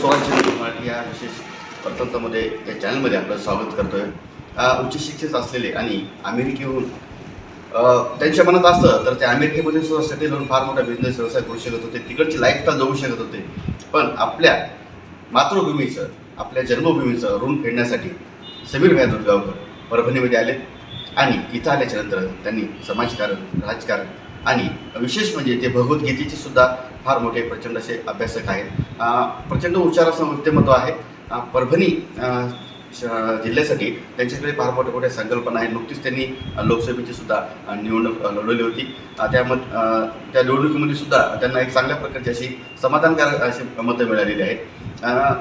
स्वराज्य मराठी या विशेष वृत्तांतामध्ये या चॅनलमध्ये आपलं स्वागत करतो आहे उच्च शिक्षित असलेले आणि अमेरिकेहून त्यांच्या मनात असतं तर ते अमेरिकेमध्ये सुद्धा सेटल होऊन फार मोठा बिझनेस व्यवसाय करू शकत होते तिकडची लाईफस्टाईल जगू शकत होते. पण आपल्या मातृभूमीचं आपल्या जन्मभूमीचं ऋण फेडण्यासाठी समीर भाई दुर्गावकर परभणीमध्ये आले आणि इथं आल्याच्यानंतर त्यांनी समाजकारण राजकारण आणि विशेष म्हणजे ते भगवद्गीतेचे सुद्धा फार मोठे प्रचंड असे अभ्यासक आहेत. प्रचंड उच्चारासह व्यक्तिमत्व आहे परभणी श- जिल्ह्यासाठी त्यांच्याकडे फार मोठ्या मोठ्या संकल्पना आहेत. नुकतीच त्यांनी लोकसभेची सुद्धा निवडणूक लढवली होती. अं, त्यामध्ये त्या निवडणुकीमध्ये सुद्धा त्यांना एक चांगल्या प्रकारची अशी समाधानकारक अशी मतं मिळालेली आहेत.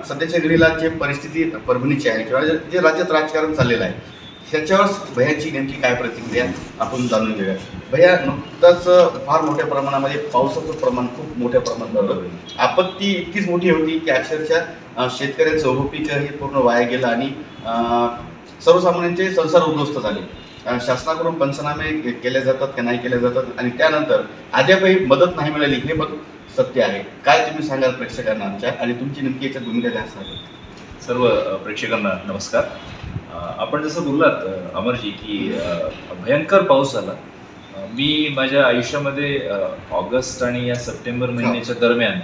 सध्याच्या घडीला जे परिस्थिती परभणीची आहे किंवा जे राज्यात राजकारण चाललेलं आहे ह्याच्यावर भयाची नेमकी काय प्रतिक्रिया आपण जाणून घेऊया. भैया नुकताच फार मोठ्या प्रमाणामध्ये पावसाचं प्रमाण खूप मोठ्या प्रमाणात झालं. आपत्ती इतकीच मोठी होती की अक्षरशः शेतकऱ्यांचं उभपीक हे पूर्ण वाया गेलं आणि सर्वसामान्यांचे संसार उद्ध्वस्त झाले. शासनाकडून पंचनामे केले जातात का नाही केले जातात आणि त्यानंतर अद्यापही मदत नाही मिळाली हे बघ सत्य आहे. काय तुम्ही सांगाल प्रेक्षकांना आमच्या? आणि तुमची नेमकी याच्यात भूमिका काय असणार सर्व प्रेक्षकांना नमस्कार. आपण जसं बोललात अमरजी की भयंकर पाऊस झाला. मी माझ्या आयुष्यामध्ये ऑगस्ट आणि या सप्टेंबर महिन्याच्या दरम्यान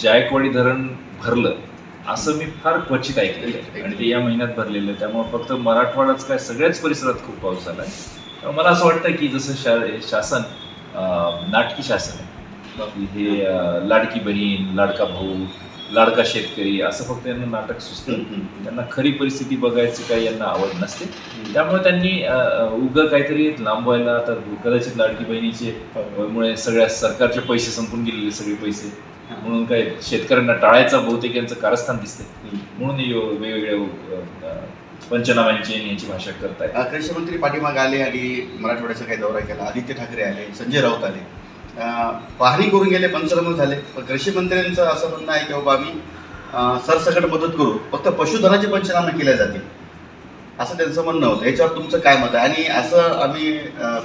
जायकवाडी धरण भरलं असं मी फार क्वचित ऐकलेलं आहे. आणि ते या महिन्यात भरलेलं आहे. त्यामुळे फक्त मराठवाडाच काय सगळ्याच परिसरात खूप पाऊस झाला आहे. मला असं वाटतं की जसं शा हे शासन नाटकी शासन आहे. हे लाडकी बहीण लाडका भाऊ लाडका शेतकरी असं फक्त यांना नाटक सुचतं. त्यांना खरी परिस्थिती बघायची काही यांना आवड नसते. त्यामुळे त्यांनी उग काहीतरी लांबवायला तर कदाचित लाडकी बहिणीचे मुळे सगळ्या सरकारचे पैसे संपून गेलेले सगळे पैसे. म्हणून काय शेतकऱ्यांना टाळायचा बहुतेक यांचं कारस्थान दिसते म्हणून वेगवेगळ्या पंचनाम्यांची यांची भाषा करतायत. कृषी मंत्री पाठीमाग आले आणि मराठवाड्याचा काही दौरा केला. आदित्य ठाकरे आले संजय राऊत आले. पाहणी करून गेले पंचनामे झाले. पण कृषी मंत्र्यांचं असं म्हणणं आहे की बाबा आम्ही सरसकट मदत करू. फक्त पशुधनाचे पंचनामे केले जातील. असं त्यांचं म्हणणं होतं. याच्यावर तुमचं काय मत आहे? आणि असं आम्ही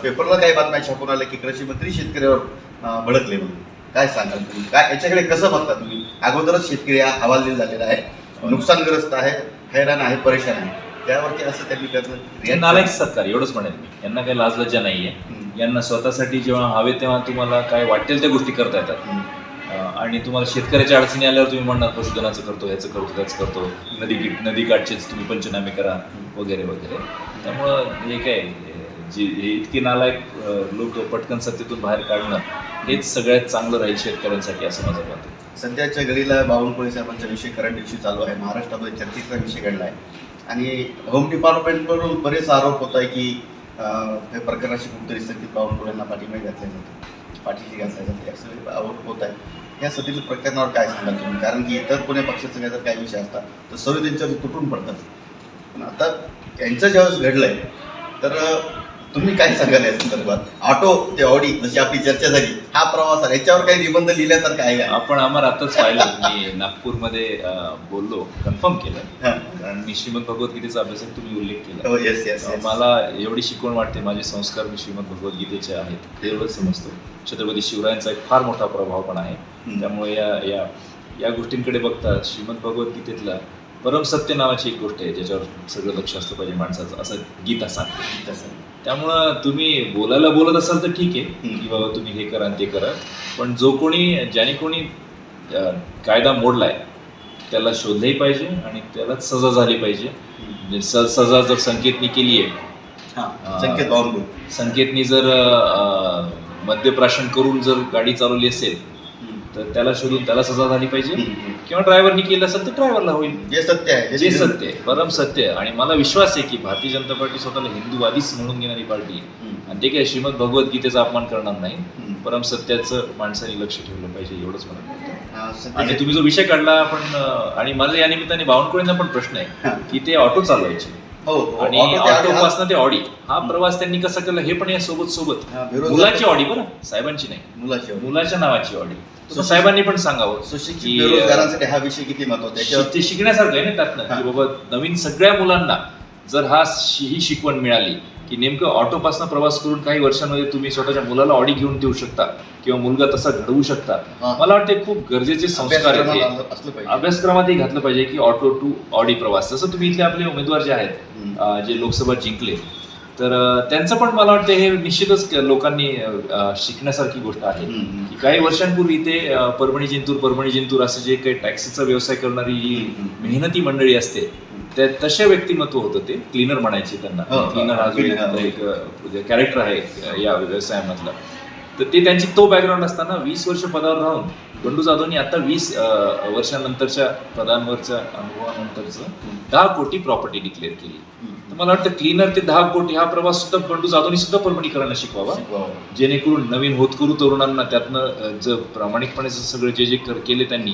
पेपरला काही बातम्या छापून आल्या की कृषी मंत्री शेतकऱ्यावर भडकले म्हणून. काय सांगाल तुम्ही? काय याच्याकडे कसं बघता तुम्ही? अगोदरच शेतकरी हा हवालदिल झालेला आहे. नुकसानग्रस्त आहे. हैराण आहे. परेशान आहे. त्यावरती असं त्यांनी करणं नालायक सरकार एवढंच म्हणेल मी. यांना काही लाजलज्जा नाहीये. हम्म. यांना स्वतःसाठी जेव्हा हवे तेव्हा तुम्हाला काय वाटेल त्या गोष्टी करता येतात. आणि तुम्हाला शेतकऱ्याच्या अडचणी आल्यावर तुम्ही म्हणणार पशुधनाचं करतो ह्याचं करतो त्याचं करतो. नदी नदी काठचेच तुम्ही पंचनामे करा वगैरे वगैरे. त्यामुळं हे काय जे हे इतके नालायक लोक पटकन सत्तेतून बाहेर काढणं हेच सगळ्यात चांगलं राहील शेतकऱ्यांसाठी असं माझं मत आहे. सध्याच्या घडीला बावनकुळे साहेबांचा विषय करंट इश्यू चालू आहे. महाराष्ट्रामध्ये चर्चेचा विषय घडला आहे आणि होम डिपार्टमेंटकडून बरेच आरोप होत आहे की अं, या प्रकरणाशी कुठेतरी स्थितीत बावनकुळेंना पाठिंबा घातल्या जातो पाठीशी घातल्या जाते असं आरोप होत आहे या सध्याच्या प्रकरणावर काय सांगाल तुम्ही? कारण की इतर कोण्या पक्षाचा काय जर काही विषय असतात तर सर्व त्यांच्यावर तुटून पडतात? पण आता यांचं ज्यावेळेस आहे तर तुम्ही काय सांगाल या संदर्भात? ऑटो ते ऑडी जशी आपली चर्चा झाली हा प्रवास आहे याच्यावर काही निबंध लिहिल्यासारखं आहे? का आपण आम्हाला आताच पाहिलं. मी नागपूरमध्ये बोललो कन्फर्म केलं. हां. कारण मी श्रीमद भगवद्गीतेचा अभ्यासात तुम्ही उल्लेख केला. हो येस येस मला एवढी शिकवण वाटते माझे संस्कार मी श्रीमद भगवद्गीतेचे आहेत ते एवढंच समजतो. छत्रपती शिवरायांचा एक फार मोठा प्रभाव पण आहे. त्यामुळे या या या गोष्टींकडे बघता श्रीमद भगवद्गीतेतला परमसत्य नावाची एक गोष्ट आहे ज्याच्यावर सगळं लक्ष असलं पाहिजे माणसाचं असं गीता सांगते त्यामुळं तुम्ही बोलायला बोलत असाल तर ठीक आहे. की बाबा तुम्ही हे करा ते करा. पण जो कोणी ज्याने कोणी कायदा मोडलाय त्याला शोधलंही पाहिजे आणि त्याला सजा झाली पाहिजे. म्हणजे स- सजा जर संकेतनी केली आहे हां संकेत संकेतनी जर मद्यप्राशन करून जर गाडी चालवली असेल तर त्याला शोधून त्याला सजा झाली पाहिजे. किंवा ड्रायव्हरनी केलं असेल तर ड्रायव्हरला होईल. जे सत्य आहे जे सत्य आहे. परम सत्य आहे. आणि मला विश्वास आहे की भारतीय जनता पार्टी स्वतःला हिंदूवादीच म्हणून घेणारी पार्टी. आणि ते काही श्रीमद भगवद्गीतेचा अपमान करणार नाही. परम सत्याचं माणसाने लक्ष ठेवलं पाहिजे एवढंच मला वाटतं. हां, आणि तुम्ही जो विषय काढला आपण अं, आणि माझा या निमित्ताने बावनकुळेंना पण प्रश्न आहे. की ते ऑटो चालवायचे. आणि ते ऑटो हा- पासून ते ऑडी हा प्रवास त्यांनी कसा केला हे पण या सोबत सोबत. हा, मुलाची ऑडी बरं साहेबांची नाही. मुलाची. मुलाच्या नावाची ऑडी साहेबांनी पण सांगावं बेरोजगारांसाठी हा विषय किती महत्त्वाचा ते शिकण्यासारखं आहे ना त्यातनं हा. की बाबा नवीन सगळ्या मुलांना जर हा ही शिकवण मिळाली की नेमकं ऑटोपासून प्रवास करून काही वर्षांमध्ये तुम्ही स्वतःच्या मुलाला ऑडी घेऊन देऊ शकता किंवा मुलगा तसा घडवू शकता. मला वाटते खूप गरजेचे संस्कार आहेत अभ्यासक्रमातही घातलं पाहिजे की ऑटो टू ऑडी प्रवास जसं तुम्ही इथले आपले उमेदवार जे आहेत जे लोकसभा जिंकले तर त्यांचं पण मला वाटतं हे निश्चितच लोकांनी शिकण्यासारखी गोष्ट आहे. की काही वर्षांपूर्वी इथे अं, परभणी जिंतूर परभणी जिंतूर असं जे काही टॅक्सीचा व्यवसाय करणारी. मेहनती मंडळी असते त्या तसे व्यक्तिमत्व होतं ते क्लीनर म्हणायचे त्यांना हो, हो. क्लीनर हा जो एक कॅरेक्टर आहे अं, या व्यवसायामधला तर ते त्यांची तो बॅकग्राऊंड असताना वीस वर्ष पदावर राहून बंडू जाधवनी आता वीस वर्षानंतरच्या पदांवरच्या अनुभवानंतरचं दहा कोटी प्रॉपर्टी डिक्लेअर केली. तर मला वाटतं क्लीनर ते दहा कोटी हा प्रवास सुद्धा बंडू जाधवनी सुद्धा परभणीकरांना शिकवावा शिकवावं. जेणेकरून नवीन होतकरू तरुणांना त्यातनं जर प्रामाणिकपणे सगळं जे जे केले त्यांनी.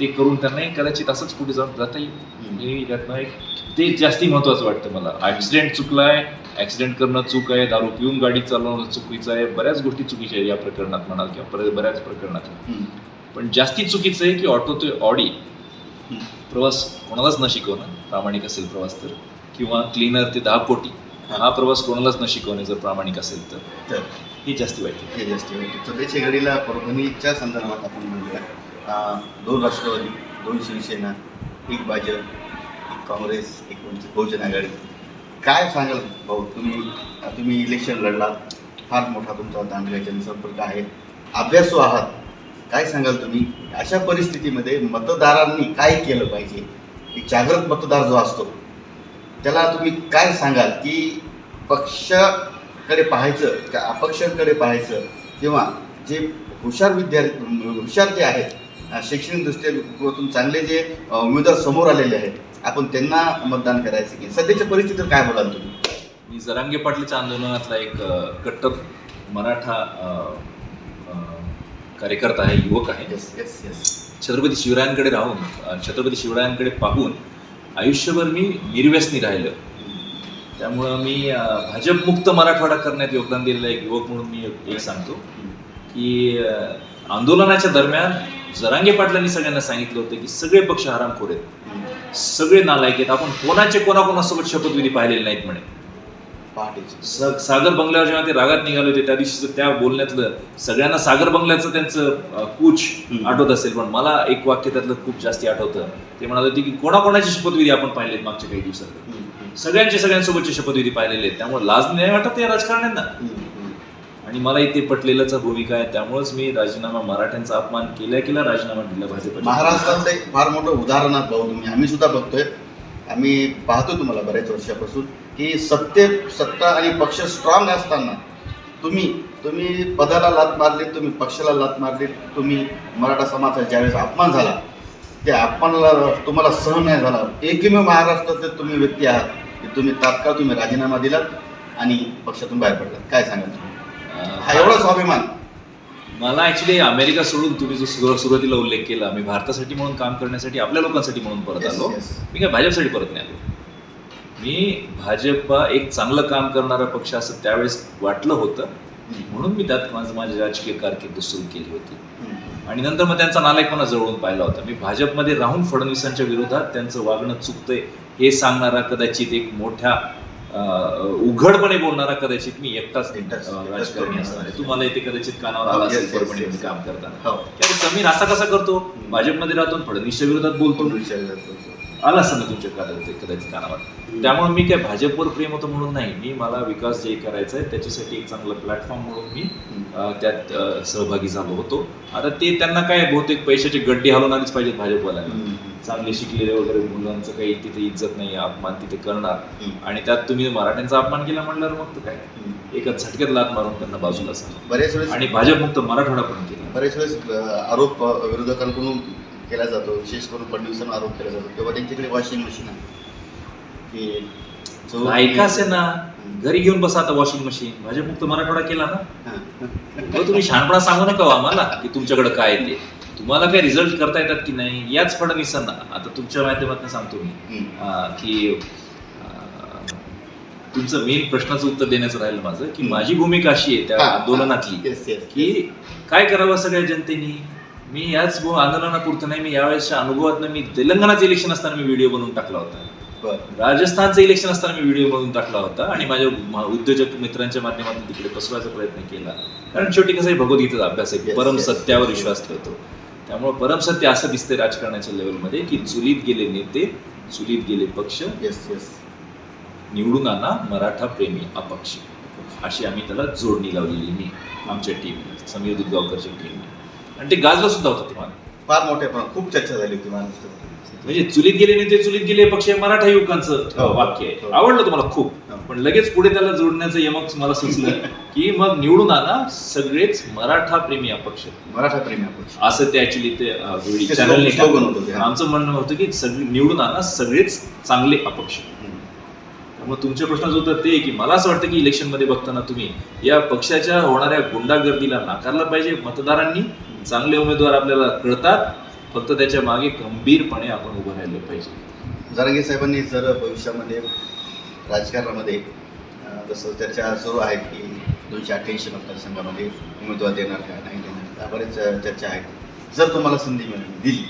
ते करून त्यांनाही कदाचित असंच पुढे जाऊन जाता येईल हम्म. हे त्यातनं एक ते जास्ती महत्वाचं वाटतं मला ऍक्सिडेंट चुकलाय ऍक्सिडेंट करणं चूक आहे दारू पिऊन गाडी चालवणं चुकीचं आहे बऱ्याच गोष्टी चुकीच्या आहेत या प्रकरणात म्हणाल किंवा बऱ्याच प्रकरणात. पण जास्ती चुकीचं आहे की ऑटो ते ऑडी. प्रवास कोणालाच न शिकवणं प्रामाणिक असेल प्रवास तर किंवा क्लीनर ते दहा कोटी हा प्रवास कोणालाच न शिकवणे जर प्रामाणिक असेल तर ही जास्ती वाईट आहे. हे जास्त वाईट. सध्याच्या घडीला परभणीच्या संदर्भात आपण म्हणूया दोन राष्ट्रवादी दोन शिवसेना एक भाजप एक काँग्रेस एक वंचित बहुजन आघाडी. काय सांगाल भाऊ? तुम्ही तुम्ही इलेक्शन लढलात. फार मोठा तुमचा दांडगा जनसंपर्क आहे. अभ्यासू आहात. काय सांगाल तुम्ही? अशा परिस्थितीमध्ये मतदारांनी काय केलं पाहिजे? एक जागृत मतदार जो असतो त्याला तुम्ही काय सांगाल? की पक्षाकडे पाहायचं का अपक्षांकडे पाहायचं? किंवा जे हुशार विद्यार्थी हुशार जे आहेत अं, शैक्षणिक दृष्टीकोनातून चांगले जे उमेदवार समोर आलेले आहेत आपण त्यांना मतदान करायचं की सध्याच्या परिस्थितीत काय बोलाल तुम्ही? मी जरांगे पाटलीच्या आंदोलनातला एक कट्टर मराठा कार्यकर्ता आहे युवक आहे. येस येस येस छत्रपती शिवरायांकडे राहून छत्रपती शिवरायांकडे पाहून आयुष्यभर मी निर्व्यसनी राहिलं. त्यामुळं मी भाजपमुक्त मराठवाडा करण्यात योगदान दिलेलं एक युवक म्हणून मी एक- सांगतो की आंदोलनाच्या दरम्यान जरांगे पाटलांनी सगळ्यांना सांगितलं होतं की सगळे पक्ष हरामखोर आहेत. सगळे नालायक आहेत. आपण कोणाचे कोणाकोणासोबत शपथविधी पाहिलेले नाहीत म्हणे. सागर बंगल्यावर जेव्हा ते रागात निघाले होते त्या दिवशीचं त्या बोलण्यातलं सगळ्यांना सागर बंगल्याचं त्यांचं कूच. आठवत असेल पण मला एक वाक्य त्यातलं खूप जास्ती आठवतं. ते म्हणाले होते की कोणाकोणाची शपथविधी आपण पाहिलेत मागच्या काही दिवसात? सगळ्यांचे सगळ्यांसोबतचे शपथविधी पाहिलेले आहेत. त्यामुळे लाज नाही वाटत या राजकारण्यांना. आणि मला इथे पटलेलंच भूमिका आहे. त्यामुळेच मी राजीनामा मराठ्यांचा अपमान केल्या केला राजीनामा दिला भाजप महाराष्ट्रातलं एक फार मोठं उदाहरण भाऊ तुम्ही आम्ही सुद्धा बघतोय. आम्ही पाहतो तुम्हाला बऱ्याच वर्षापासून की सत्ते सत्ता आणि पक्ष स्ट्रॉंग असताना तुम्ही तुम्ही पदाला लात मारली तुम्ही पक्षाला लात मारली तुम्ही मराठा समाजाचा ज्यावेळेस अपमान झाला त्या अपमानाला तुम्हाला सहन नाही झाला. एकमेव महाराष्ट्रातले तुम्ही व्यक्ती आहात की तुम्ही तात्काळ तुम्ही राजीनामा दिलात आणि पक्षातून बाहेर पडलात. काय सांगाल तुम्ही? हा एवढा स्वाभिमान. मला ऍक्च्युली अमेरिका सोडून तुम्ही जो सुरु- सुरुवातीला उल्लेख केला मी भारतासाठी म्हणून काम करण्यासाठी आपल्या लोकांसाठी म्हणून परत आलो. मी काय भाजपसाठी परत नाही आलो. मी भाजप एक चांगलं काम करणारा पक्ष असं त्यावेळेस वाटलं होतं. म्हणून मी त्यात माझं माझी राजकीय कारकीर्द सुरू केली होती. आणि नंतर मग त्यांचा नालायकपणा जवळून पाहिला होता. मी भाजपमध्ये राहून फडणवीसांच्या विरोधात त्यांचं वागणं चुकतंय हे सांगणारा कदाचित एक मोठ्या उघडपणे बोलणारा कदाचित मी एकटाच राजकारणी. असणार आहे. तुम्हाला इथे कदाचित कानावर आला असेल. काम करताना. हो. समीर असा कसा करतो? भाजपमध्ये राहतो फडणवीसच्या विरोधात बोलतो? आला असं ना तुमच्या कदाचित कदाचित कानावर. त्यामुळे मी काय भाजपवर प्रेम होतं म्हणून नाही. मी मला विकास जे करायचा आहे त्याच्यासाठी एक चांगलं प्लॅटफॉर्म म्हणून मी त्यात सहभागी झालो होतो. आता ते त्यांना काय बहुतेक पैशाचे गड्डे हलवून आलीच पाहिजेत भाजपवाल्यांना. चांगले शिकलेले वगैरे मुलांचं काही तिथे इज्जत नाही अपमान तिथे करणार. आणि त्यात तुम्ही मराठ्यांचा अपमान केला म्हणल्यावर मग तर काय. एका झटक्यात लात मारून त्यांना बाजूला सांग बरेच वेळेस आणि भाजपमुक्त मराठवाडा पण केला. बरेच वेळेस आरोप विरोधकांकडून केला जातो. विशेष करून फडणवीसांना आरोप केला जातो. तेव्हा त्यांच्याकडे वॉशिंग मशीन आहे. की जो- ऐका असेल ना घरी घेऊन बसा आता वॉशिंग मशीन भाजपमुक्त मराठवाडा केला ना. मग तुम्ही शहाणपणा सांगू नका हो आम्हाला की तुमच्याकडे काय आहे ते. तुम्हाला काय रिझल्ट करता येतात की नाही याच फडणवीसांना आता तुमच्या माध्यमातून सांगतो मी. की तुमचं मेन प्रश्नाचं उत्तर देण्याचं राहिलं माझं की. माझी भूमिका अशी आहे त्या आंदोलनातली. की काय करावं सगळ्या जनतेनी? मी याच आंदोलनापुरतं नाही मी यावेळेसच्या अनुभवातनं मी तेलंगणाचं इलेक्शन असताना मी व्हिडिओ बनवून टाकला होता. राजस्थानचं इलेक्शन असताना मी व्हिडिओ मधून टाकला होता आणि माझ्या उद्योजक मित्रांच्या माध्यमातून तिकडे पसरवायचा प्रयत्न केला. कारण शेवटी कसं भगवद्गीतेचा अभ्यास आहे. परम. सत्यावर विश्वास ठेवतो. त्यामुळे परम सत्य असं दिसतंय राजकारणाच्या लेवलमध्ये की चुलीत गेले नेते चुलीत गेले पक्ष. येस येस निवडून आणा मराठा प्रेमी अपक्ष. अशी आम्ही त्याला जोडणी लावलेली मी आमच्या टीम समीर दुधगावकरच्या टीम आणि ते गाजलं सुद्धा होतं तुम्हाला. फार मोठ्या खूप चर्चा झाली होती महाराष्ट्रात म्हणजे चुलीत गेले नेते चुलीत गेले पक्ष हे मराठा युवकांचं हो, वाक्य हो. आहे आवडलं तुम्हाला खूप. हो. पण लगेच पुढे त्याला जोडण्याचं यमक मला सुचलं की मग निवडून आणा सगळेच मराठा प्रेमी अपक्ष. मराठा प्रेमी आपण असं ते ऍक्च्युली ते ते चॅनलने ते, हा. आमचं म्हणणं होतं की सगळे निवडून आणा सगळेच चांगले अपक्ष. मग तुमच्या प्रश्नाचं उत्तर ते की मला असं वाटतं की इलेक्शनमध्ये बघताना तुम्ही या पक्षाच्या होणाऱ्या गुंडागर्दीला नाकारलं पाहिजे मतदारांनी. चांगले उमेदवार आपल्याला कळतात. फक्त त्याच्यामागे गंभीरपणे आपण उभं राहिलं पाहिजे. जरांगे साहेबांनी जर भविष्यामध्ये राजकारणामध्ये जसं चर्चा सुरू आहे की दोनशे अठ्ठ्याऐंशी मतदारसंघामध्ये उमेदवार देणार का नाही देणार त्या बरेच चर्चा आहेत. जर तुम्हाला संधी मिळाली दिली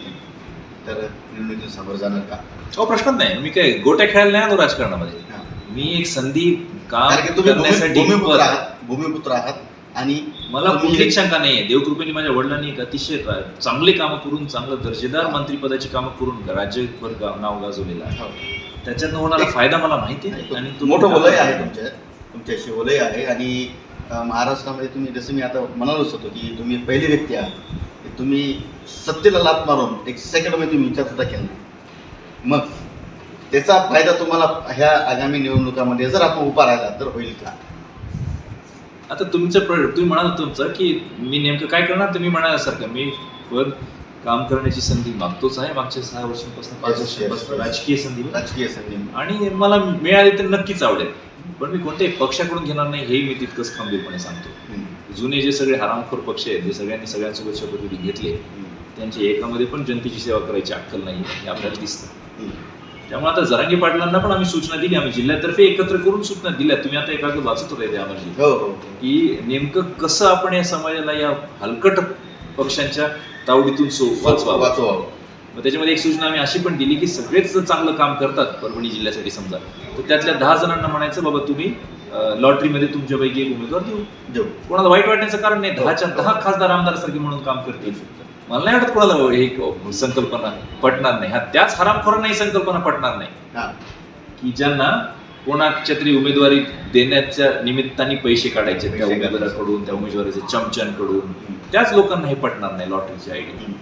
तर निवडणुकीत समोर जाणार का? हो प्रश्नच नाही. मी काय गोट्या खेळायला नाही आलो राजकारणामध्ये. मी एक संधी काम करण्यासाठी आहात भूमिपुत्र आहात आणि मला तुम्ही- कुठलीच शंका नाहीये देवकृपेने माझ्या वडिलांनी एक अतिशय चांगले कामं करून चांगलं दर्जेदार मंत्रिपदाची कामं करून राज्यभर नाव गाजवलेलं आहे हो. त्याच्यातनं होणारा फायदा मला माहिती आहे आणि मोठं वलय आहे तुमच्या तुमच्याशी वलय आहे आणि महाराष्ट्रामध्ये तुम्ही जसं मी आता म्हणालोच होतो की तुम्ही पहिली व्यक्ती आहात की तुम्ही सत्तेला लात मारून एक सेकंडमध्ये तुम्ही विचार सुद्धा केला नाही. मग त्याचा फायदा तुम्हाला ह्या आगामी निवडणुकामध्ये जर आपण उभा राहिला तर होईल का आता तुमचं प्र- तुम्ही म्हणाल तुमचं की मी नेमकं काय करणार तुम्ही म्हणाल्यासारखं मी पण काम करण्याची संधी मागतोच आहे मागच्या सहा वर्षांपासून पाच वर्षांपासून. राजकीय संधी राजकीय संधी आणि मला मिळाली तर नक्कीच आवडेल पण मी कोणत्याही पक्षाकडून घेणार नाही हे मी तितकंच खंबीरपणे सांगतो. जुने जे सगळे हरामखोर पक्ष आहेत जे सगळ्यांनी सगळ्यांसोबत शपथविधी घेतले. त्यांची एकामध्ये पण जनतेची सेवा करायची अक्कल नाही हे आपल्याला दिसतं. त्यामुळे आता जरांगे पाटलांना पण आम्ही सूचना दिली आम्ही जिल्ह्यातर्फे एकत्र करून सूचना दिल्या. तुम्ही आता एका वाचत होते त्या आम्हाला हो हो. की नेमकं कसं आपण या समाजाला या हलकट पक्षांच्या तावडीतून सो वाचवावं? वाचवावं. मग त्याच्यामध्ये एक सूचना आम्ही अशी पण दिली की सगळेच चांगलं काम करतात परभणी जिल्ह्यासाठी समजा तर त्यातल्या दहा जणांना म्हणायचं बाबा तुम्ही लॉटरीमध्ये तुमच्यापैकी एक उमेदवार देऊ देऊ. कोणाला वाईट वाटण्याचं कारण नाही. दहाच्या दहा खासदार आमदारासारखे म्हणून काम करतील. मला नाही वाटत कोणाला एक संकल्पना पटणार नाही हा त्याच हरामखोरांना ही संकल्पना पटणार नाही की ज्यांना कोणाच्या तरी उमेदवारी देण्याच्या निमित्ताने पैसे काढायचे त्या. उमेदवाराकडून त्या उमेदवाराच्या चमच्यांकडून. त्याच लोकांना हे पटणार नाही लॉटरीची आयडिया.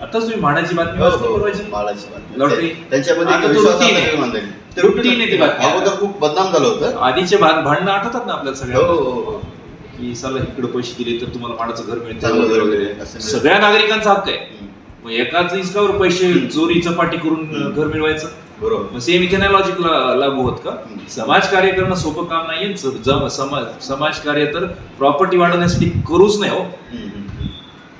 आताच तुम्ही म्हाडाची बातमी हो, हो. बातमी. लॉटरी. त्यांच्यामध्ये आता आता खूप बदनाम झालं होतं आधीचे भांडणं आठवतात ना आपल्याला सगळ्यांना हो हो की साला इकडे पैसे दिले तर तुम्हाला भाडाचं घर मिळतं. सगळ्या नागरिकांचा हक्क आहे. मग एकाच इस्कावर पैसे. चोरी चपाटी करून. घर मिळवायचं बरोबर सेम इथे नाही लॉजिक लागू होत का. समाज कार्य करणं सोपं काम नाहीये समाज समाज कार्य तर प्रॉपर्टी वाढवण्यासाठी करूच नाही हो.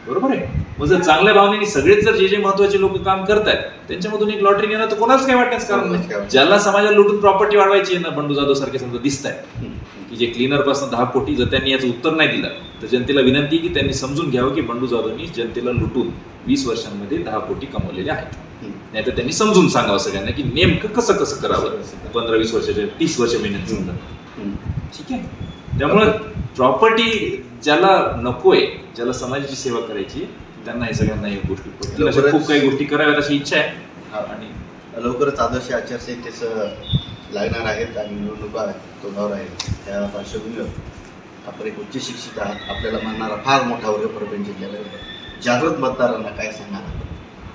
बरोबर आहे मग जर चांगल्या भावनेने सगळेच जर जे जे महत्त्वाचे लोक काम करतायत त्यांच्यामधून एक लॉटरी घेणं तर कोणाच काय वाटण्याचं कारण नाही ज्याला समाजाला लुटून प्रॉपर्टी वाढवायची आहे ना बंडू जाधव सारखे समजा दिसत आहे. की जे क्लीनरपासून दहा कोटी जर त्यांनी याचं उत्तर नाही दिलं तर जनतेला विनंती आहे की त्यांनी समजून घ्यावं की बंडू जाधवनी जनतेला लुटून वीस वर्षांमध्ये दहा कोटी कमवलेले आहेत हम्म. नाही तर त्यांनी समजून सांगावं सगळ्यांना की नेमकं कसं कसं करावं. पंधरा वीस वर्षाच्या तीस वर्ष हम्म. ठीक आहे त्यामुळे प्रॉपर्टी ज्याला नकोय ज्याला समाजाची सेवा करायची त्यांना हे सगळ्यांना या गोष्टी खूप काही गोष्टी कराव्यात अशी इच्छा आहे. आणि लवकरच आदर्श आचारसंहितेचं लागणार आहेत आणि निवडणुका तोंडावर आहेत. त्या पार्श्वभूमीवर आपण एक उच्च शिक्षित आहात. आपल्याला मानणारा फार मोठा वर्ग परभणी जिल्ह्याला आहे. जागृत मतदारांना काय सांगणार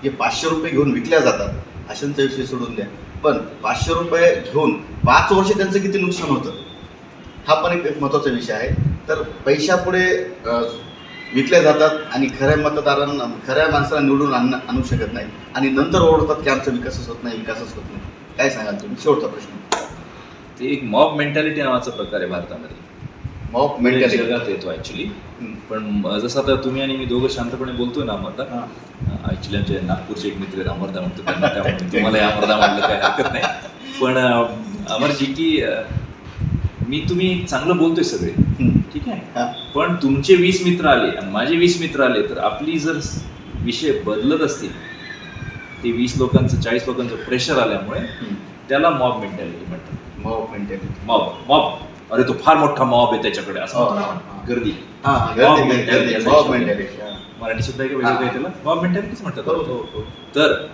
जे पाचशे रुपये घेऊन विकल्या जातात अशांचा विषय सोडून द्या. पण पाचशे रुपये घेऊन पाच वर्ष त्यांचं किती नुकसान होतं? हा पण एक महत्त्वाचा विषय आहे. तर पैशापुढे विकल्या जातात आणि खऱ्या मतदारांना खऱ्या माणसाला निवडून आण आणू शकत नाही आणि नंतर ओढतात की आमचा विकासच होत नाही विकासच होत नाही. काय सांगाल तुम्ही? शेवटचा प्रश्न. ते एक मॉब मेंटॅलिटी नावाचा प्रकार आहे भारतामध्ये. म्हणजे मेंटॅलिटी जगात येतो ऍक्च्युली पण जसं आता तुम्ही आणि मी दोघं शांतपणे बोलतोय ना अमरदा. ऍक्च्युली आमचे नागपूरचे एक मित्र अमरदा म्हणतो त्यांना त्यामुळे तुम्हाला अमरदा म्हणलं काय हरकत नाही. पण अमरजी की मी तुम्ही चांगलं बोलतोय सगळे. ठीक आहे. पण तुमचे वीस मित्र आले आणि माझे वीस मित्र आले तर आपली जर विषय बदलत असतील ते वीस लोकांचं चाळीस लोकांचं प्रेशर आल्यामुळे त्याला मॉब मेंटॅलिटी म्हणतात. मॉब मेंटॅलिटी मॉब मॉब अरे तो फार मोठा मॉब आहे त्याच्याकडे. असं हो, म्हणतो ना आपण. गर्दी. हा Mob mentality मराठी शब्द आहे का. वेगळं काही त्याला? मॉब मेंटॅलिटीच म्हणतात हो हो हो. तर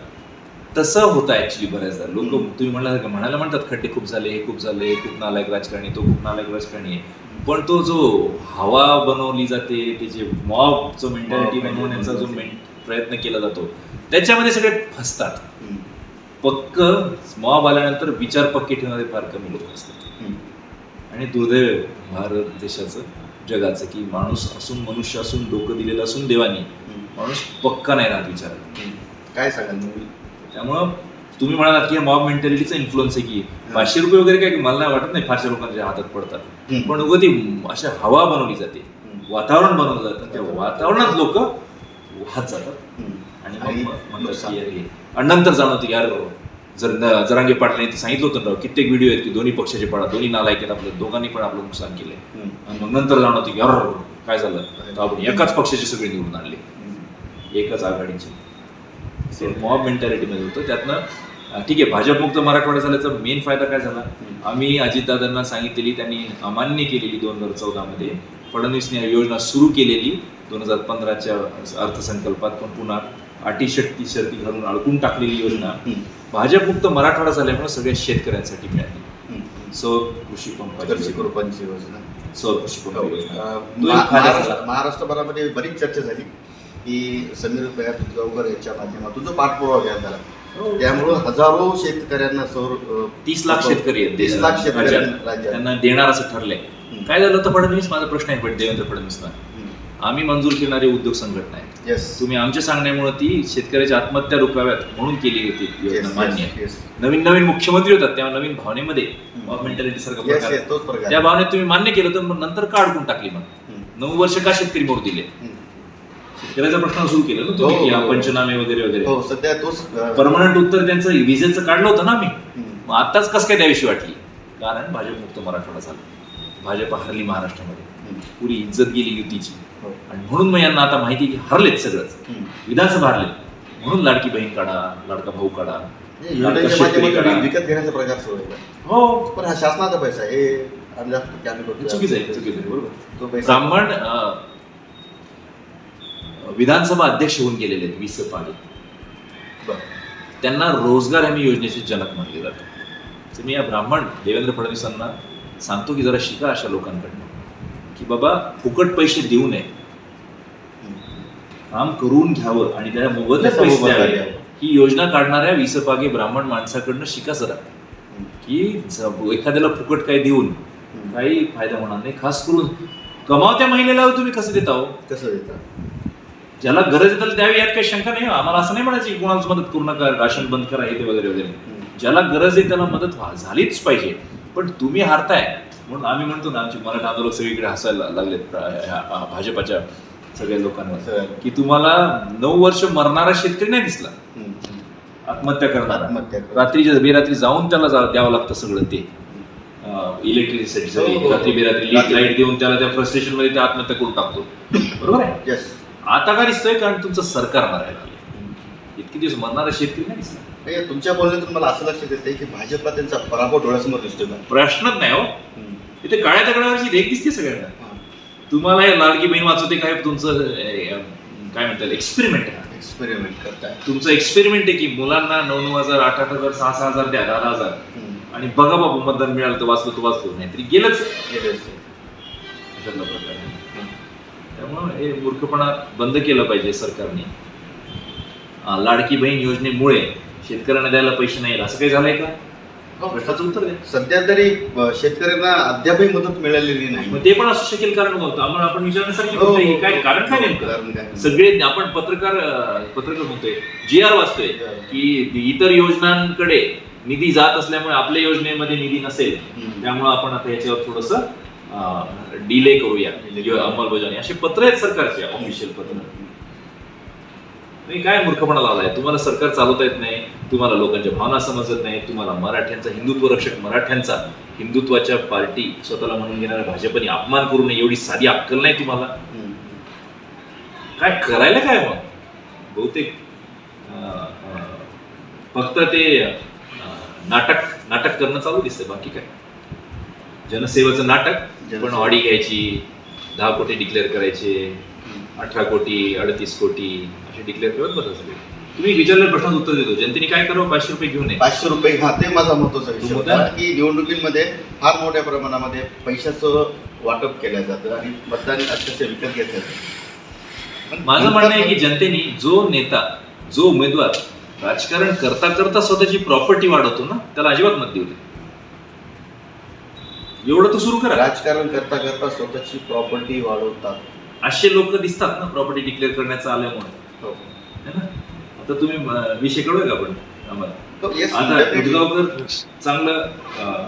तसं होतं ऍक्च्युली बऱ्याचदा. लोक हम्म. तुम्ही म्हणाला का म्हणायला म्हणतात खड्डे खूप झाले हे खूप झाले हे खूप नालायक राजकारणी तो खूप नालायक राजकारणी आहे. पण तो जो हवा बनवली जाते ते जे मॉब जो मेंटॅलिटी Mob बनवण्याचा जो mentality. मेन- प्रयत्न केला जातो त्याच्यामध्ये सगळे फसतात. हम्म, पक्क मॉब आल्यानंतर विचार पक्के ठेवणारे फार कमी लोक असतात. आणि दुर्दैव भारत देशाचं जगाचं की माणूस असून मनुष्य असून डोकं दिलेलं असून देवानी माणूस पक्का नाही राहत हम्म. काय सांगाल तुम्ही त्यामुळं तुम्ही म्हणालात की मॉब मेंटॅलिटीचा इन्फ्लुअन्स आहे की पाचशे रुपये वगैरे काय मला नाही वाटत नाही फारशा लोकांच्या हातात पडतात. पण उगं ती अशा हवा बनवली जाते. वातावरण बनवलं जातं. त्या वातावरणात लोक वाहत जातात. आणि आणि. की अरे नंतर जाणवतं की यार जर न- जरांगे पाटलांनी ते सांगितलं होतं ना कित्येक व्हिडिओ आहेत की दोन्ही पक्षाचे पडा दोन्ही नालायक आहेत आपलं दोघांनी पण आपलं नुकसान केलंय. आणि मग नंतर जाणवतं की यार काय झालं? तर आपण एकाच पक्षाचे सगळे निवडून आणले. एकच आघाडीचे. मॉब मेंटॅलिटीमध्ये होतं. त्यातनं ठीक आहे भाजपमुक्त मराठवाडा झाल्याचा मेन फायदा काय झाला? आम्ही अजितदादांना सांगितलेली त्यांनी अमान्य केलेली दोन हजार चौदामध्ये फडणवीसने ही योजना सुरू केलेली. दोन हजार पंधराच्या अर्थसंकल्पात पण पुन्हा अटी शक्ती शर्ती घालून अडकून टाकलेली योजना. भाजपमुक्त मराठवाडा झाल्यामुळे सगळ्या शेतकऱ्यांसाठी मिळाली. सौर कृषी पंपाची कर्षी योजना. सौर कृषी पंप हो. योजना. झाला. महाराष्ट्रभरामध्ये बरीच चर्चा झाली की समीर भया गावकर याच्या माध्यमातून जो पाठपुरावा घ्यायला झाला त्यामुळं हजारो शेतकऱ्यांना सौर तीस लाख शेतकरी आहेत. तीस लाख त्यांना देणार असं ठरलंय. काय झालं तर फडणवीस माझा प्रश्न आहे पण देवेंद्र फडणवीसला. आम्ही मंजूर करणारे उद्योग संघटना आहेत Yes. तुम्ही आमच्या सांगण्यामुळे ती शेतकऱ्याच्या आत्महत्या रोखाव्यात म्हणून केली होती योजना yes, मान्य आहे. yes. नवीन नवीन मुख्यमंत्री होतात तेव्हा नवीन भावनेमध्ये मेंटॅलिटी सारखा Yes, प्रकार त्या भावनेत तुम्ही मान्य केलं तर मग नंतर का अडकून टाकली मग. नऊ वर्ष का शेतकरी मोड दिले. शेतकऱ्याचा प्रश्न सुरू केला ना तुम्ही हो, हा. पंचनामे वगैरे वगैरे हो सध्या तोच परमनंट उत्तर त्यांचं विजेचं काढलं होतं ना आम्ही. मग आताच कसं काय द्यावीशी वाटली कारण भाजपमुक्त मराठवाडा झाला भाजप हरली महाराष्ट्रामध्ये. पुरी इज्जत गेली युतीची हो. आणि म्हणून मग यांना आता माहिती की हरलेत सगळंच. विधानसभा हरले म्हणून लाडकी बहीण काढा लाडका भाऊ काढा. विकत घेण्याचा प्रकार सुरू आहे हो पण हा शासनाचा पैसा हे. चुकीचं आहे चुकीचं आहे बरोबर ब्राह्मण विधानसभा अध्यक्ष होऊन गेलेले आहेत वीस पाडे. त्यांना रोजगार हमी योजनेचे जनक मानले जाते मी या ब्राह्मण देवेंद्र फडणवीसांना सांगतो की जरा शिका अशा लोकांकडनं की बाबा फुकट पैसे देऊ नये काम करून घ्यावं आणि त्या मोबदल्यात पैसे द्यावे. ही योजना काढणाऱ्या विसपागे ब्राह्मण माणसाकडनं शिका हम्म. की एखाद्याला फुकट काही देऊन. काही फायदा होणार नाही खास करून कमावत्या महिलेला तुम्ही कसं देता हो कसं देतात ज्याला गरज आहे त्याला द्यावी यात काही शंका नाही हो. आम्हाला असं नाही म्हणायचं की कोणालाच मदत करू नका राशन बंद करा हे ते वगैरे वगैरे ज्याला गरज आहे त्याला मदत झालीच पाहिजे पण तुम्ही हारताय म्हणून आम्ही म्हणतो ना आमचे मराठा आंदोलक सगळीकडे हसायला लागलेत भाजपाच्या सगळ्या सर. की तुम्हाला नऊ वर्ष मरणारा शेतकरी नाही दिसला. आत्महत्या करणारा. रात्रीच्या बेरात्री जाऊन त्याला जा- द्यावं लागतं सगळं ते इलेक्ट्रिसिटी हो, हो. रात्री बेरात्री. लाइट देऊन त्याला त्या फ्रस्ट्रेशनमध्ये आत्महत्या करून टाकतो बरोबर आहे. आता का दिसतोय कारण तुमचं सरकार मारायला. इतके दिवस मरणारा शेतकरी नाही दिसला तुमच्या बोलण्यातून मला असं लक्षात येते की भाजपला त्यांचा पराभव डोळ्यासमोर दिसतोय का प्रश्नच नाही हो. इथे काळ्या दगडावरची रेख दिसते सगळ्यांना. तुम्हाला हे लाडकी बहीण वाचवते काय तुमचं काय म्हणतात एक्सपेरिमेंट एक्सपेरिमेंट करताय तुमचं एक्सपेरिमेंट आहे की मुलांना नऊ नऊ हजार आठ आठ हजार सहा सहा हजार द्या दहा दहा हजार. आणि बघा बाबू मतदान मिळालं तर वाचलो तर वाचलो नाहीतरी गेलंच गेले असते. अशातला प्रकार आहे. हम्म. त्यामुळं हे मूर्खपणा बंद केलं पाहिजे सरकारने लाडकी बहीण योजनेमुळे शेतकऱ्यांना द्यायला पैसे नाही असं काही झालंय का? हो. प्रश्नाचं उत्तर द्या. सध्या तरी शेतकऱ्यांना अद्यापही मदत मिळालेली नाही. मग ते पण असू शकेल कारण होतं. आम्हाला आपण विचारण्यासारखी हो, हो, काय कारण काय नेमकं? सगळे आपण पत्रकार पत्रकार म्हणतोय. जी आर वाचतोय की इतर योजनांकडे निधी जात असल्यामुळे आपल्या योजनेमध्ये निधी नसेल. त्यामुळे आपण आता याच्यावर थोडस डिले करूया. अंमलबजावणी. असे पत्र आहेत सरकारचे ऑफिशियल पत्र. तुम्ही काय मूर्खपणा लावलाय तुम्हाला सरकार चालवता येत नाही तुम्हाला लोकांच्या भावना समजत नाही तुम्हाला मराठ्यांचा हिंदुत्व रक्षक मराठ्यांचा हिंदुत्वाच्या पार्टी स्वतःला म्हणून घेणाऱ्या भाजपने अपमान करू नये एवढी साधी अक्कल नाही तुम्हाला. काय करायला काय मग बहुतेक फक्त ते नाटक नाटक करणं चालू दिसतंय बाकी काय जनसेवेचं नाटक पण. ऑडी घ्यायची दहा कोटी डिक्लेअर करायचे. अठरा कोटी अडतीस कोटी असे डिक्लेअर करत बघा सगळे. तुम्ही विचारलेल्या प्रश्नाचं उत्तर देतो. जनतेने काय करावं? पाचशे रुपये घेऊन पाचशे रुपये हा ते माझा महत्त्वाचा विषय होता? की निवडणुकीमध्ये फार मोठ्या प्रमाणामध्ये पैशाचं वाटप केलं जातं आणि मतदान अक्षरशः विकत घेतलं जातं. माझं म्हणणं आहे की जनतेने जो नेता जो उमेदवार राजकारण करता करता स्वतःची प्रॉपर्टी वाढवतो ना त्याला अजिबात मत देऊ नये. एवढं तर सुरू करा. राजकारण करता करता स्वतःची प्रॉपर्टी वाढवतात. असे लोक दिसतात ना प्रॉपर्टी डिक्लेअर करण्याचं आल्यामुळे. हो. है ना आता तुम्ही विषय कळूया का आपण आम्हाला yes, आता चांगलं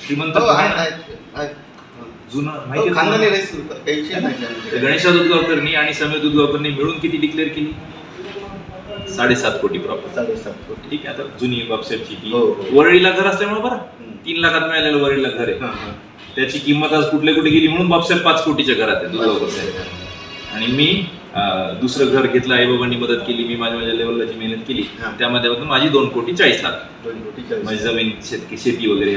श्रीमंत हो. जुनं हो, माहिती. गणेशा दुधगावकरनी आणि समीर दुधगावकरनी मिळून किती डिक्लेअर केली साडेसात कोटी प्रॉपर्टी साडेसात कोटी. ठीक आहे आता जुनी वेबसाईटची ती हो, हो. वरळीला घर असल्यामुळे बरं. तीन लाखात मिळालेलं वरळीला घर आहे हा, हा. त्याची किंमत आज कुठले कुठे गेली म्हणून बापसाहेब पाच कोटीच्या घरात आहे साहेब आणि मी दुसरं घर घेतलं आई बाबांनी मदत केली मी माझ्या माझ्या लेवलला जी मेहनत केली. त्यामध्ये माझी दोन कोटी चाळीस लाख. दोन कोटी चाळीस. माझी जमीन शेतकी शेती वगैरे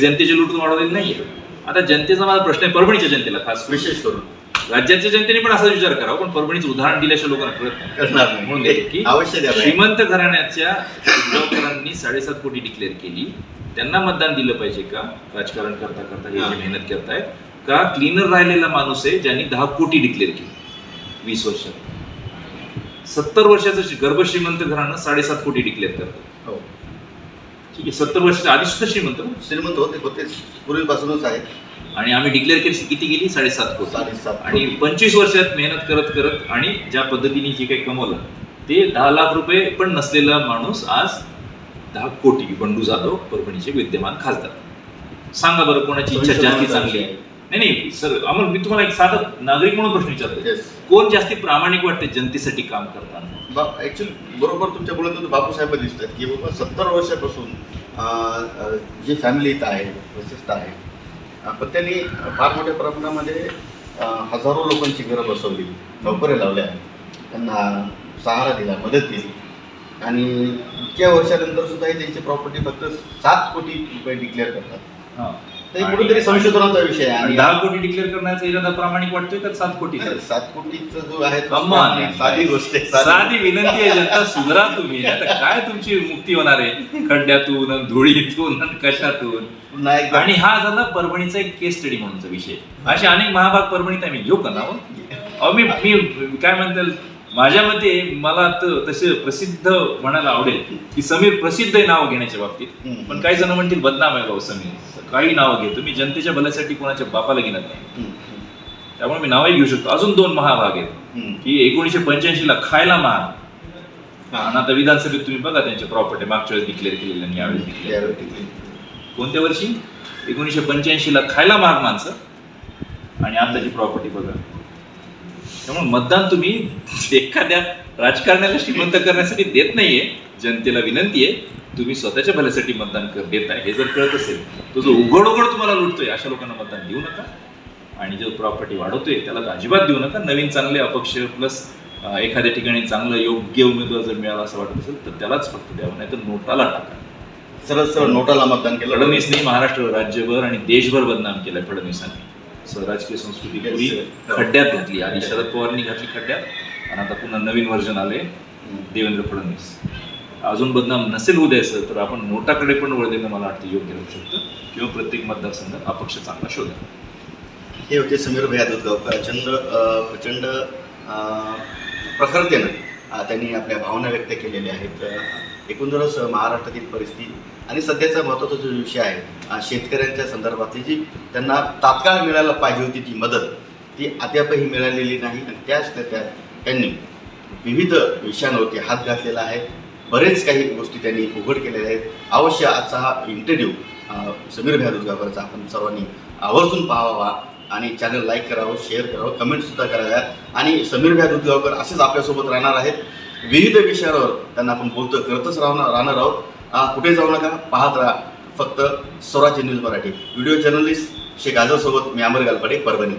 जनतेची लुटून वाढवलेली नाहीये. आता जनतेचा माझा प्रश्न आहे परभणीच्या जनतेला खास विशेष करून. राज्याच्या जनतेने पण असाच विचार करावा पण परभणीचं उदाहरण दिल्याशिवाय लोकांना कळत नाही. करणार म्हणून. श्रीमंत घराण्याच्या उद्योगकरांनी साडेसात कोटी डिक्लेअर केली. त्यांना मतदान दिलं पाहिजे का? राजकारण करता करता मेहनत करतायत का क्लीनर राहिलेला माणूस आहे ज्यांनी दहा कोटी डिक्लेअर केली? वीस वर्षात. सत्तर वर्षाचं श्री- गर्भश्रीमंत घराणं साडेसात कोटी डिक्लेअर करतं. हो. ठीक आहे सत्तर वर्षाच्या आधी सुद्धा श्रीमंत. श्रीमंत होते होतेच पूर्वीपासूनच आहेत. आणि आम्ही डिक्लेअर केली किती गेली साडेसात कोटी. साडेसात आणि पंचवीस वर्षात मेहनत करत करत आणि ज्या पद्धतीने जे काही कमवलं ते दहा लाख रुपये पण नसलेला माणूस आज दहा कोटी बंडू जाधव परभणीचे विद्यमान खासदार. सांगा बरं कोणाची इच्छा जास्ती चांगली आहे. नाही नाही सर अमोल मी तुम्हाला एक साधा नागरिक म्हणून प्रश्न विचारतो Yes. कोण जास्ती प्रामाणिक वाटते जनतेसाठी काम करताना? बा ऍक्च्युली बरोबर तुमच्या बोलत बापूसाहेब दिसतात की बाबा सत्तर वर्षापासून अं, अं, जी फॅमिली इथं आहे विशेषतः आहे अं, पण त्यांनी फार मोठ्या प्रमाणामध्ये अं, हजारो लोकांची घरं बसवली नोकऱ्या लावल्या त्यांना सहारा दिला मदत दिली. आणि इतक्या वर्षानंतर सुद्धा ही त्यांची प्रॉपर्टी फक्त सात कोटी रुपये डिक्लेअर करतात. तर कुठेतरी संशोधनाचा विषय आहे. दहा कोटी डिक्लेअर करण्याचा इरादा प्रामाणिक वाटतोय का? सात कोटी सात कोटीचा जो आहे. साधी गोष्ट आहे साधी. विनंती आहे जनता सुधरा तुम्ही. आता काय तुमची मुक्ती होणार आहे? खड्ड्यातून धुळीतून कशातून? आणि हा झाला परभणीचा एक केस स्टडी म्हणूनचा विषय. असे अनेक महाभाग परभणीत आम्ही घेऊ का अहो मी मी काय म्हणतात माझ्या मते मला तसे प्रसिद्ध म्हणायला आवडेल की समीर प्रसिद्ध आहे नाव घेण्याच्या बाबतीत. पण काही जण म्हणतील बदनाम आहे भाऊ समीर. काही नावं घेतो मी जनतेच्या भल्यासाठी कोणाच्या बापाला घेणार नाही. त्यामुळे मी नावही घेऊ शकतो. अजून दोन महाभाग आहेत. की एकोणीशे पंच्याऐंशी ला खायला महाग हा. आणि आता विधानसभेत तुम्ही बघा त्यांच्या प्रॉपर्टी मागच्या वेळेस डिक्लेअर केलेल्या आणि यावेळेस डिक्लेअर कोणत्या वर्षी? एकोणीशे पंच्याऐंशी ला खायला महाग माणसं. आणि आताची प्रॉपर्टी बघा. त्यामुळे मतदान तुम्ही एखाद्या राजकारण्याला श्रीमंत करण्यासाठी देत नाहीये. जनतेला विनंती आहे. तुम्ही स्वतःच्या भल्यासाठी मतदान कर देत आहे हे जर कळत असेल तो जो उघड उघड तुम्हाला लुटतोय अशा लोकांना मतदान देऊ नका. आणि जो प्रॉपर्टी वाढवतोय त्याला तर अजिबात देऊ नका. नवीन चांगले अपक्ष प्लस एखाद्या ठिकाणी चांगलं योग्य उमेदवार जर मिळाला असं वाटत असेल तर त्यालाच फक्त द्यावं नाही तर नोटाला टाका. सरळ सरळ नोटाला मतदान केलं. फडणवीसने महाराष्ट्र राज्यभर आणि देशभर बदनाम केलंय फडणवीसांनी. स- राजकीय संस्कृती Yes, पुरी sir. खड्ड्यात घातली आधी शरद पवारांनी घातली खड्ड्यात आणि आता पुन्हा नवीन व्हर्जन आले. देवेंद्र फडणवीस. अजून बदनाम नसेल होऊ द्यायचं तर आपण नोटाकडे पण वळ देणं मला वाटतं योग्य राहू शकतं. किंवा प्रत्येक मतदारसंघात अपक्ष चांगला शोधा. हे होते समीर भैया दुधगावकर प्रचंड प्रचंड प्रखरतेनं त्यांनी आपल्या भावना व्यक्त केलेल्या आहेत. एकूणच महाराष्ट्रातील परिस्थिती आणि सध्याचा महत्त्वाचा जो विषय आहे शेतकऱ्यांच्या संदर्भातली जी त्यांना तात्काळ मिळायला पाहिजे होती ती मदत ती अद्यापही मिळालेली नाही. आणि त्याच त्या त्यांनी विविध विषयांवरती हात घातलेला आहे. बरेच काही गोष्टी त्यांनी उघड केलेल्या आहेत. अवश्य आजचा हा इंटरव्ह्यू समीर भैया दुधगावकरचा आपण सर्वांनी आवर्जून पाहावा आणि चॅनल लाईक करावं शेअर करावं कमेंटसुद्धा कराव्यात. आणि समीर भैया दुधगावकर असेच आपल्यासोबत राहणार आहेत. विविध विषयावर त्यांना आपण बोलतो करतच राहणार राहणार आहोत. कुठे जाऊ नका पाहत राहा. फक्त Swarajya news Marathi. Video journalist Shaikh आझरसोबत मी अमर गालपाडे परभणी.